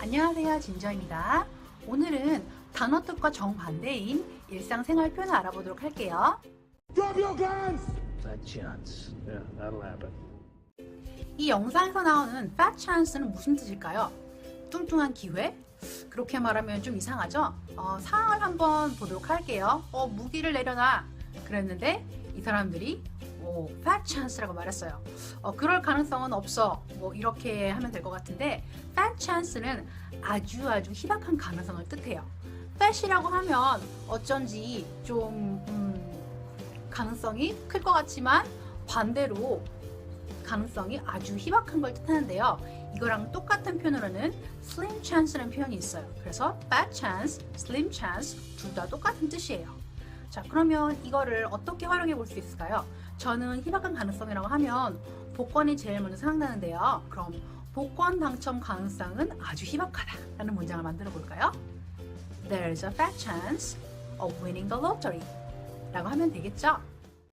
안녕하세요. 진저입니다. 오늘은 단어 뜻과 정반대인 일상생활 표현을 알아보도록 할게요. Drop your guns! Fat chance. Yeah, that'll happen. 이 영상에서 나오는 fat chance는 무슨 뜻일까요? 뚱뚱한 기회? 그렇게 말하면 좀 이상하죠? 어, 상황을 한번 보도록 할게요. 어, 무기를 내려놔. 그랬는데 이 사람들이 오, fat chance라고 말했어요. 어, 그럴 가능성은 없어. 뭐 이렇게 하면 될 것 같은데 fat chance는 아주 아주 희박한 가능성을 뜻해요. fat이라고 하면 어쩐지 좀 음, 가능성이 클 것 같지만 반대로 가능성이 아주 희박한 걸 뜻하는데요. 이거랑 똑같은 표현으로는 slim chance라는 표현이 있어요. 그래서 fat chance, slim chance 둘 다 똑같은 뜻이에요. 자, 그러면 이거를 어떻게 활용해 볼 수 있을까요? 저는 희박한 가능성이라고 하면 복권이 제일 먼저 생각나는데요. 그럼 복권 당첨 가능성은 아주 희박하다라는 문장을 만들어 볼까요? There's a fat chance of winning the lottery 라고 하면 되겠죠?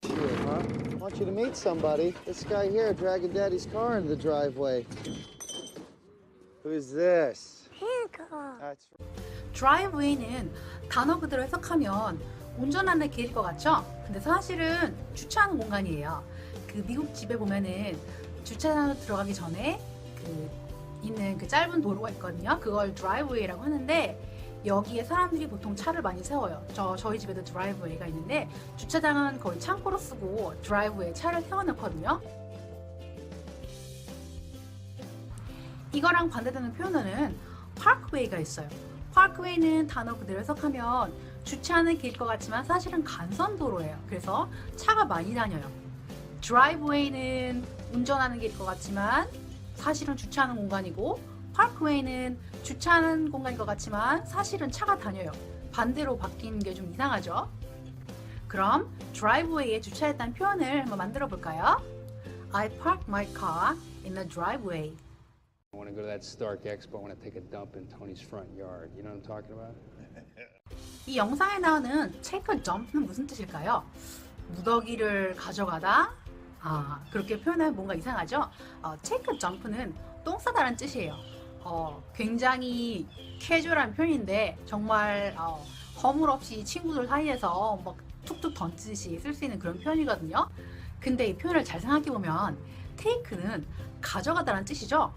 Here, huh? I want you to meet somebody. This guy here dragging Daddy's car into the driveway. Who's this? That's 드라이브웨이는 단어 그대로 해석하면 운전하는 길일 것 같죠? 근데 사실은 주차하는 공간이에요. 그 미국 집에 보면은 주차장으로 들어가기 전에 그 있는 그 짧은 도로가 있거든요. 그걸 드라이브웨이라고 하는데 여기에 사람들이 보통 차를 많이 세워요. 저 저희 집에도 드라이브웨이가 있는데 주차장은 거의 창고로 쓰고 드라이브웨이에 차를 세워놓거든요. 이거랑 반대되는 표현어는 파크웨이가 있어요. 파크웨이는 단어 그대로 해석하면 주차하는 길일 것 같지만 사실은 간선도로예요. 그래서 차가 많이 다녀요. 드라이브웨이는 운전하는 길일 것 같지만 사실은 주차하는 공간이고 파크웨이는 주차하는 공간일 것 같지만 사실은 차가 다녀요. 반대로 바뀌는 게 좀 이상하죠? 그럼 드라이브웨이에 주차했다는 표현을 한번 만들어 볼까요? I parked my car in the driveway. I want to go to that Stark Expo. I want to take a dump in Tony's front yard. You know what I'm talking about? 이 영상에 나오는 a dump는 무슨 뜻일까요? 무더기를 가져가다? 아, 그렇게 표현하면 뭔가 이상하죠? 어, a dump는 똥 싸다라는 뜻이에요. 어, 굉장히 캐주얼한 표현인데 정말 어, 허물 없이 친구들 사이에서 막 툭툭 던지듯이 쓸 수 있는 그런 표현이거든요. 근데 이 표현을 잘 생각해 보면 take는 가져가다라는 뜻이죠.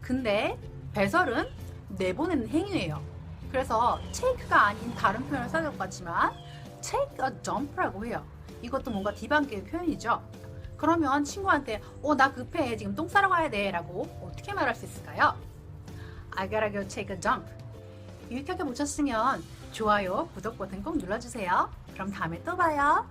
근데 배설은 내보내는 행위예요. 그래서 take가 아닌 다른 표현을 써야 될 것 같지만 take a dump라고 해요. 이것도 뭔가 디반계의 표현이죠. 그러면 친구한테 어 나 급해 지금 똥 싸러 가야 돼 라고 어떻게 말할 수 있을까요? I gotta go take a dump. 유익하게 보셨으면 좋아요, 구독 버튼 꼭 눌러주세요. 그럼 다음에 또 봐요.